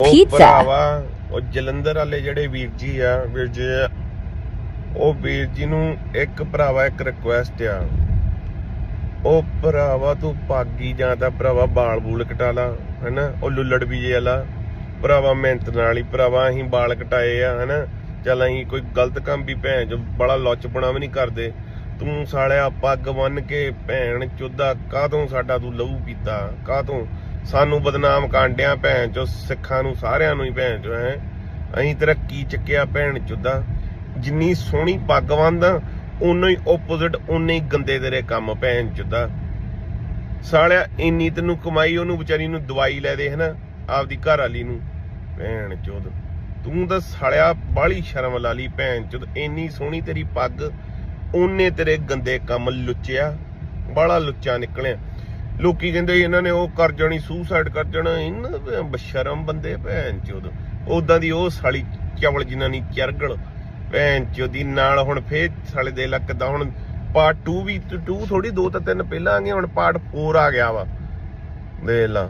Pizza. ਉਹ ਜਲੰਧਰ ਵਾਲੇ ਜਿਹੜੇ ਵੀਰ ਜੀ ਆ ਵੀਰ ਜੀ ਉਹ ਵੀਰ ਜੀ ਨੂੰ ਇੱਕ ਭਰਾਵਾ ਇੱਕ ਰਿਕੁਐਸਟ ਆ। ਉਹ ਭਰਾਵਾ ਤੂੰ ਪਾਗੀ ਜਾਂ ਤਾਂ ਭਰਾਵਾ ਬਾਲ ਬੂਲ ਕਟਾ ਲਾ ਹੈਨਾ? ਉਹ ਲੁੱਲੜ ਬੀਜੇ ਵਾਲਾ। ਭਰਾਵਾ ਮਿਹਨਤ ਨਾਲ ਹੀ ਭਰਾਵਾ ਅਸੀਂ ਬਾਲ ਕਟਾਏ ਆ ਹੈਨਾ? ਚੱਲ ਅਸੀਂ ਕੋਈ ਗਲਤ ਕੰਮ ਵੀ ਭੈਣ ਜੋ ਬੜਾ ਲੁੱਚਪਣਾ ਵੀ ਨਹੀਂ ਕਰਦੇ। ਤੂੰ ਸਾਲਿਆ ਪੱਗ ਬੰਨ ਕੇ ਭੈਣ ਚੋਦਾ ਕਾਹਤੋਂ ਸਾਡਾ ਤੂੰ ਲਹੂ ਪੀਤਾ? ਕਾਹਤੋਂ? ਸਾਨੂੰ ਬਦਨਾਮ ਕਾਂਡਿਆ ਭੈਣ ਚੋ ਸਿੱਖਾਂ ਨੂੰ ਸਾਰਿਆਂ ਨੂੰ ਹੀ ਭੈਣ ਚੋ ਹੈ। ਅਸੀਂ ਤੇਰਾ ਚੱਕਿਆ ਭੈਣ ਚੋਦਾ। ਜਿੰਨੀ ਸੋਹਣੀ ਪੱਗ ਬੰਨਦਾ ਉਨਾ ਹੀ ਆਪੋਜ਼ਿਟ ਉਨੇ ਹੀ ਗੰਦੇ ਤੇਰੇ ਕੰਮ ਭੈਣ ਚੋਦਾ। ਸਾਲਿਆ, ਇੰਨੀ ਤੈਨੂੰ ਕਮਾਈ, ਉਹਨੂੰ ਵਿਚਾਰੀ ਨੂੰ ਦਵਾਈ ਲੈ ਦੇ, ਹਨਾ, ਆਪਦੀ ਘਰ ਵਾਲੀ ਨੂੰ। ਭੈਣ ਚੋਦ, ਤੂੰ ਤਾਂ ਸਾਲਿਆ ਬਾਲੀ ਸ਼ਰਮ ਲਾ ਲਈ ਭੈਣ ਚੋਦ। ਇੰਨੀ ਸੋਹਣੀ ਤੇਰੀ ਪੱਗ ਉਹਨੇ ਤੇਰੇ ਗੰਦੇ ਕੰਮ ਲੁੱਚਿਆ ਬਾਲਾ ਲੁੱਚਾ ਨਿਕਲਿਆ। ਲੋਕੀ ਕਹਿੰਦੇ ਇਹਨਾਂ ਨੇ ਉਹ ਕਰ ਜਾਣੀ ਸੁਸਾਈਡ ਕਰ ਜਾਣਾ, ਇਹਨਾਂ ਬਸ਼ਰਮ ਬੰਦੇ ਭੈਣ ਚੋਦ। ਉਦਾਂ ਦੀ ਉਹ ਸਾਲੀ ਚਵਲ ਜਿਨ੍ਹਾਂ ਦੀ ਚਰਗਲ, ਭੈਣ ਚੋਦੀ ਨਾਲ ਹੁਣ ਫੇਰ ਸਾਲੇ ਦੇ ਲੱਕ ਦਾ ਹੁਣ ਪਾਰਟ 2 ਵੀ 2 ਥੋੜੀ 2 ਤਾਂ 3 ਪਹਿਲਾਂ ਆ ਗਏ ਹੁਣ ਪਾਰਟ 4 ਆ ਗਿਆ ਵਾ। ਦੇਖ ਲਾ।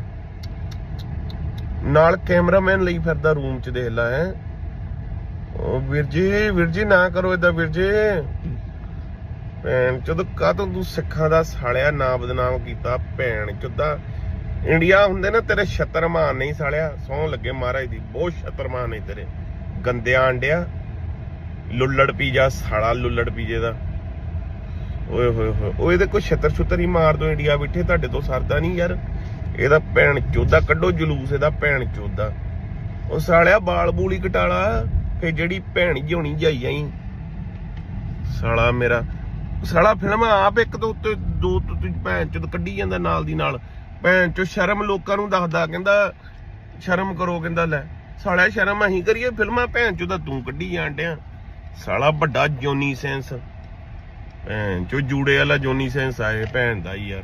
ਨਾਲ ਕੈਮਰਾਮੈਨ ਲਈ ਫਿਰਦਾ ਰੂਮ 'ਚ ਦੇਖ ਲਾ, ਹੈ। ਉਹ ਵੀਰ ਜੀ ਵੀਰ ਜੀ ਨਾ ਕਰੋ ਏਦਾਂ, ਵੀਰ ਜੀ। ਭੈਣ ਚੋਦ ਕਾਹਤੋਂ ਤੂੰ ਸਿੱਖਾਂ ਦਾ ਸਾਲਿਆ ਨਾ ਬਦਨਾਮ ਕੀਤਾ ਭੈਣ? ਚੋਦਾ ਇੰਡੀਆ ਹੁੰਦੇ ਨਾ, ਤੇਰੇ ਛਤਰਮਾਨ ਨਹੀਂ ਸਾਲਿਆ। ਸੌਂ ਲੱਗੇ ਮਹਾਰਾਜ ਦੀ, ਬਹੁਤ ਛਤਰਮਾਨ ਨਹੀਂ ਤੇਰੇ। ਗੰਦਿਆਂ ਆਂਡਿਆ, ਲੁੱਲੜ ਪੀਜਾ, ਸਾਲਾ ਲੁੱਲੜ ਪੀਜੇ ਦਾ। ਓਏ ਹੋਏ ਹੋਏ, ਉਹ ਇਹਦੇ ਕੋਈ ਛਤਰ ਛੁਤਰ ਹੀ ਮਾਰ ਦੋ ਇੰਡੀਆ ਬਿਠੇ, ਤੁਹਾਡੇ ਤੋਂ ਸਰਦਾ ਨਹੀਂ ਯਾਰ। ਇਹਦਾ ਭੈਣ ਚੋਦਾ ਕੱਢੋ ਜਲੂਸ, ਇਹਦਾ ਭੈਣ ਚੋਦਾ। ਉਹ ਸਾਲਿਆ ਬਾਲ ਬੂਲੀ ਕਟਾਲਾ ਫੇ ਜਿਹੜੀ ਭੈਣ ਜਿਉਣੀ ਜਾਈ ਆਈ। ਸਾਲਾ ਮੇਰਾ ਸਾਲਾ ਫਿਲਮ ਆਪ ਇੱਕ ਤੋਂ ਉੱਤੇ, ਦੋ ਤੋਂ ਭੈਣ ਚੋਦ ਕੱਢੀ ਜਾਂਦਾ ਨਾਲ ਦੀ ਨਾਲ। ਭੈਣ ਚੋਂ ਸ਼ਰਮ ਲੋਕਾਂ ਨੂੰ ਦੱਸਦਾ, ਕਹਿੰਦਾ, ਸ਼ਰਮ ਕਰੋ, ਕਹਿੰਦਾ, ਲੈ, ਸਾਲਿਆ, ਸ਼ਰਮ ਅਸੀਂ ਕਰੀਏ, ਫਿਲਮਾਂ ਭੈਣ ਚੋਂ ਤਾਂ ਤੂੰ ਕੱਢੀ ਜਾਂਦਿਆ ਸਾਲਾ ਵੱਡਾ ਜੋਨੀ ਸੈਂਸ। ਭੈਣ ਚੋ ਜੂੜੇ ਵਾਲਾ ਜੋਨੀ ਸੈਂਸ ਆਏ, ਭੈਣ ਦਾ ਹੀ ਯਾਰ।